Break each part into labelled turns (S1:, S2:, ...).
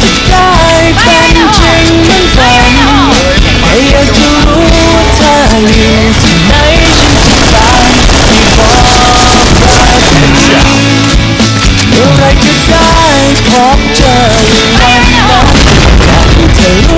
S1: จะได้เป็นจริงเหมือนฝันไม่อยากจะรู้ว่าเธออยู่ที่ไหนฉันจะตามที่บอกรักเมื่อไรจะได้พบเจอวันนั้นอยากให้เธอรู้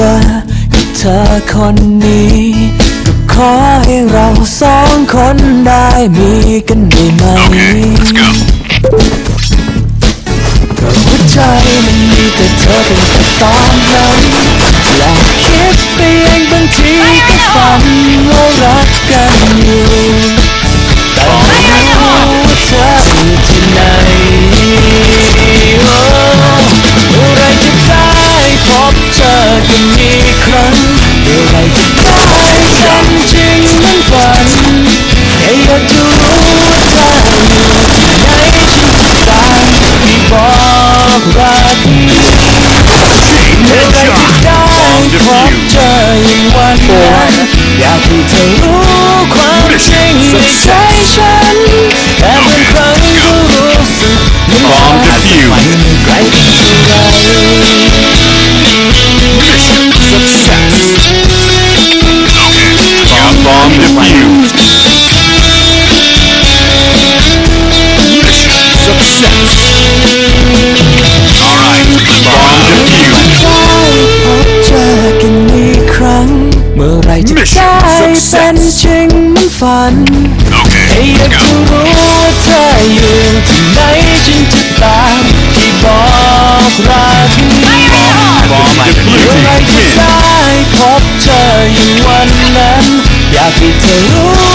S1: จอกับเธอคนนี้ ก็ขอให้เราสองคนได้มีกันได้ไหม
S2: Let's go.
S1: เพราะหัวใจมันมีแต่เธอเป็นแต่ตอนนั้นและคิดไปเองบางทีก็ฝันว่ารักกันอยู่ ฝัน
S2: Okay,
S1: แค่อยาก
S2: let's
S1: จะ
S2: go.
S1: รู้ว่าเธออยู่ที่ไหนฉันจะตามที่บอกรัก
S2: Bomb
S1: เมื่อไร
S2: defused.
S1: จะ
S2: Win.
S1: ได้พบเจออย่างวันนั้น อยากให้เธอรู้